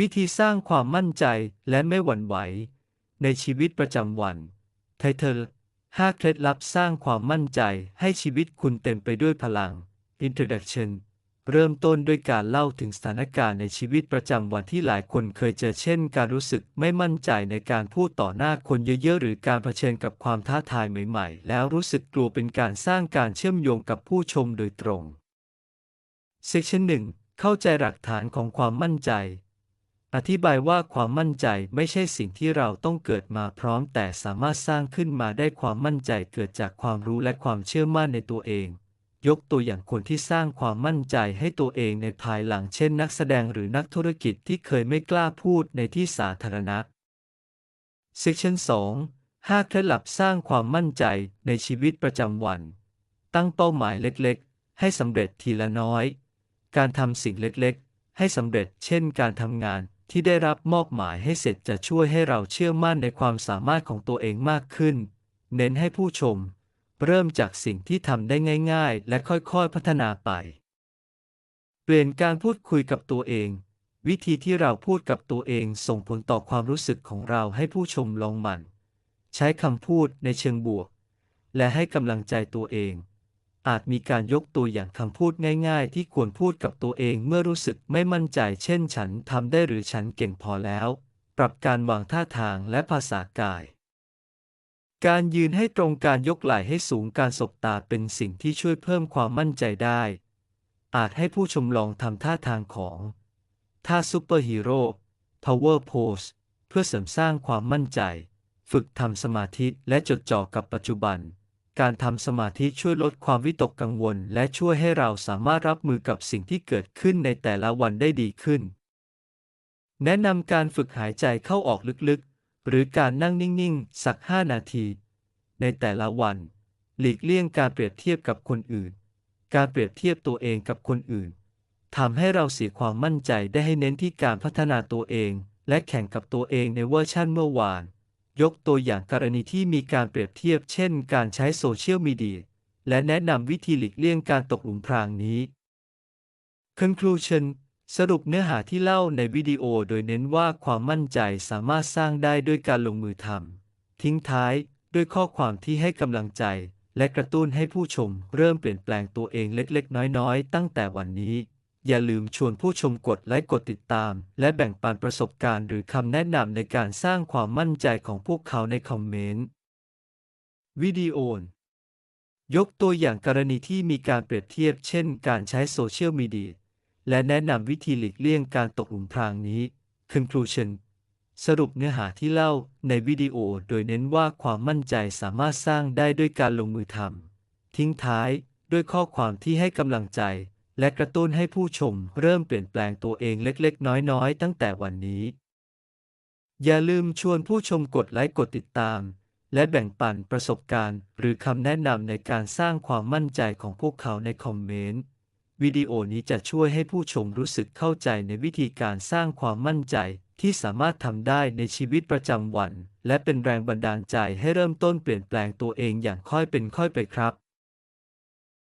วิธีสร้างความมั่นใจและไม่หวั่นไหว ในชีวิตประจำวัน ไทเทล5เคล็ดลับสร้างความมั่นใจให้ชีวิตคุณเต็มไปด้วยพลัง Introduction เริ่มต้นด้วยการเล่าถึงสถานการณ์ในชีวิตประจำวันที่หลายคนเคยเจอเช่น การรู้สึกไม่มั่นใจในการพูดต่อหน้าคนเยอะๆ หรือการเผชิญกับความท้าทายใหม่ๆ แล้วรู้สึกกลัวเป็นการสร้างการเชื่อมโยงกับผู้ชมโดยตรง Section 1 เข้าใจหลักฐานของความมั่นใจ อธิบายว่าความมั่นใจไม่ใช่สิ่งที่เราต้องเกิดมาพร้อมแต่สามารถสร้างขึ้นมาได้ความมั่นใจเกิดจากความรู้และความเชื่อมั่นในตัวเอง ยกตัวอย่างคนที่สร้างความมั่นใจให้ตัวเองในภายหลังเช่นนักแสดงหรือนักธุรกิจที่เคยไม่กล้าพูดในที่สาธารณะ Section 2 5 เคล็ดลับสร้างความมั่นใจในชีวิตประจำวัน ตั้งเป้าหมายเล็กๆ ให้สำเร็จทีละน้อย การทำสิ่งเล็กๆ ให้สำเร็จ เช่น การทำงาน ที่ได้รับมอบหมายให้เสร็จจะช่วยให้เราเชื่อมั่นในความสามารถของตัวเองมากขึ้น เน้นให้ผู้ชม เริ่มจากสิ่งที่ทำได้ง่าย ๆ และค่อยๆพัฒนาไป เปลี่ยนการพูดคุยกับตัวเอง วิธีที่เราพูดกับตัวเองส่งผลต่อความรู้สึกของเราให้ผู้ชมลองหมัน ใช้คำพูดในเชิงบวก และให้กำลังใจตัวเอง อาจมีการยกตัวอย่างคำพูดง่ายๆ ที่ควรพูดกับตัวเองเมื่อรู้สึกไม่มั่นใจ เช่น ฉันทำได้หรือฉันเก่งพอแล้ว ปรับการวางท่าทางและภาษากาย การยืนให้ตรงการยกไหล่ให้สูงการสบตาเป็นสิ่งที่ช่วยเพิ่มความมั่นใจได้ อาจให้ผู้ชมลองทำท่าทางของท่าซูเปอร์ฮีโร่ power pose เพื่อเสริมสร้างความมั่นใจ ฝึกทำสมาธิและจดจ่อกับปัจจุบัน การทำสมาธิช่วยลดความวิตกกังวล และช่วยให้เราสามารถรับมือกับสิ่งที่เกิดขึ้นในแต่ละวันได้ดีขึ้น แนะนำการฝึกหายใจเข้าออกลึกๆ หรือการนั่งนิ่งๆ สัก 5 นาที ในแต่ละวัน หลีกเลี่ยงการเปรียบเทียบกับคนอื่น การเปรียบเทียบตัวเองกับคนอื่นทำให้เราเสียความมั่นใจได้ให้เน้นที่การพัฒนาตัวเอง และแข่งกับตัวเองในเวอร์ชั่นเมื่อวาน ยกตัวอย่างกรณีที่มีการเปรียบเทียบเช่น การใช้โซเชียลมีเดีย และแนะนำวิธีหลีกเลี่ยงการตกหลุมพรางนี้ Conclusion สรุปเนื้อหาที่เล่าในวิดีโอโดยเน้นว่าความมั่นใจสามารถสร้างได้ด้วยการลงมือทำ ทิ้งท้ายด้วยข้อความที่ให้กำลังใจ และกระตุ้นให้ผู้ชมเริ่มเปลี่ยนแปลงตัวเองเล็กๆ น้อยๆ ตั้งแต่วันนี้ อย่าลืมชวนผู้ชมกดไลค์กดติดตาม และแบ่งปันประสบการณ์หรือคำแนะนำในการสร้างความมั่นใจของพวกเขาในคอมเมนต์วิดีโอยกตัวอย่างกรณีที่มีการเปรียบเทียบเช่น การใช้โซเชียลมีเดียและแนะนำวิธีหลีกเลี่ยงการตกหลุมพรางนี้ Conclusion สรุปเนื้อหาที่เล่าในวิดีโอโดยเน้นว่าความมั่นใจสามารถสร้างได้ด้วยการลงมือทำทิ้งท้ายด้วยข้อความที่ให้กำลังใจ และกระตุ้นให้ผู้ชมเริ่มเปลี่ยนแปลงตัวเองเล็กๆ น้อยๆ ตั้งแต่วันนี้ อย่าลืมชวนผู้ชมกดไลค์กดติดตาม และแบ่งปันประสบการณ์ หรือคำแนะนำในการสร้างความมั่นใจของพวกเขาในคอมเมนต์วิดีโอนี้จะช่วยให้ผู้ชมรู้สึกเข้าใจในวิธีการสร้างความมั่นใจที่สามารถทำได้ในชีวิตประจำวัน และเป็นแรงบันดาลใจให้เริ่มต้นเปลี่ยนแปลงตัวเองอย่างค่อยเป็นค่อยไปครับ